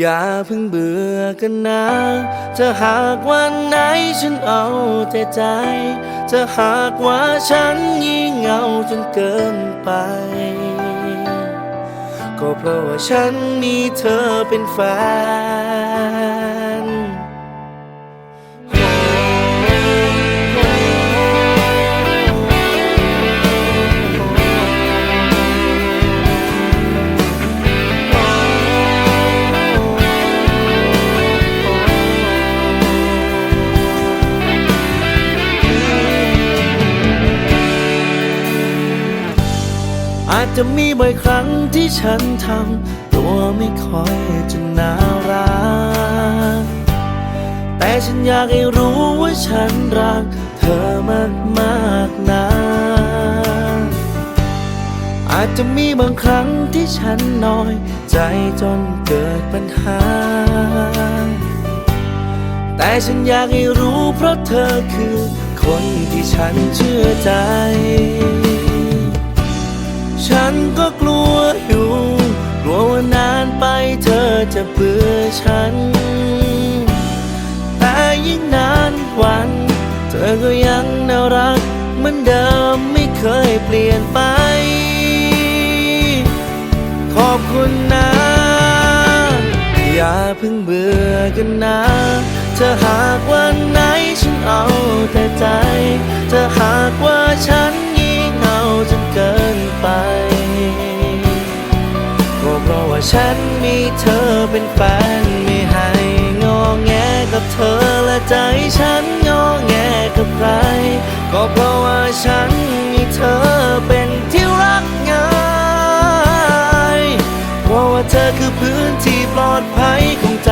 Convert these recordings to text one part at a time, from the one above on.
อย่าเพิ่งเบื่อกันนะถ้าหากวันไหนฉันเอาแต่ใจถ้าหากว่าฉันงี่เงาจนเกินไป ก็เพราะว่าฉันมีเธอเป็นแฟน จะมีบ่อยครั้งที่ฉันทำตัวไม่ค่อยจะน่ารัก แต่ฉันอยากให้รู้ว่าฉันรัก เธอมากมากนะอาจจะมีบางครั้งที่ฉันน้อย ใจจนเกิดปัญหา แต่ฉันอยากให้รู้เพราะเธอคือ คนที่ฉันเชื่อใจ ฉันก็กลัวอยู่ กลัวว่านานไปเธอจะเบื่อฉัน แต่ยิ่งนานวัน เธอก็ยังน่ารักเหมือนเดิมไม่เคยเปลี่ยนไป ขอบคุณนะ อย่าเพิ่งเบื่อกันนะถ้าหากวันไหนฉันเอาแต่ใจถ้าหากว่าฉันงี่งเงาจนเกิน ฉันมีเธอเป็นแฟนไม่ให้งอแงกับเธอและใจฉันงอแงกับใคร ก็เพราะว่าฉันมีเธอเป็นที่รักง่ายเพราะว่าเธอคือพื้นที่ปลอดภัยของใจ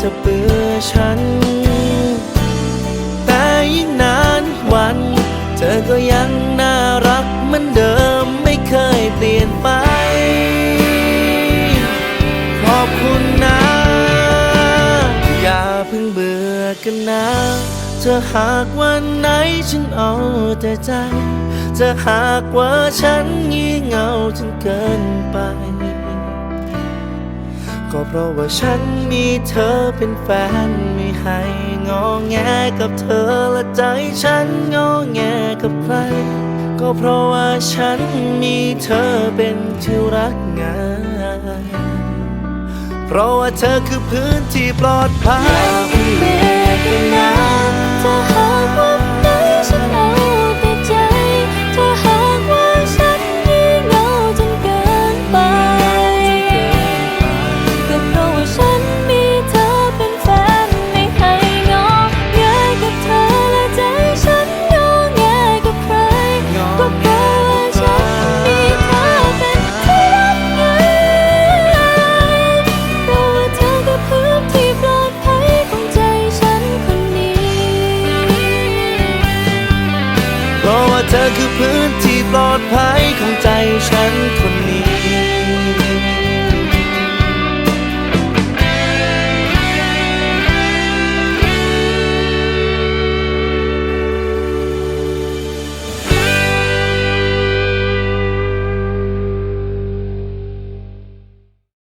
จะเบื่อฉัน แต่ยิ่งนานวัน เธอก็ยังน่ารักเหมือนเดิมไม่เคยเปลี่ยนไป ขอบคุณนะ อย่าเพิ่งเบื่อกันนะถ้าหากวันไหนฉันเอาแต่ใจจะหากว่าฉันงี่เงาจนเกินไป ก็เพราะว่าฉันมีเธอเป็นแฟนไม่ให้งอแงกับเธอและใจฉันงอแงกับใคร ก็เพราะว่าฉันมีเธอเป็นที่รักงายเพราะว่าเธอคือพื้นที่ปลอดภัยเบื่อกันนะถ้าหากวัน เธอคือพื้นที่ปลอดภัยของใจฉันคนนี้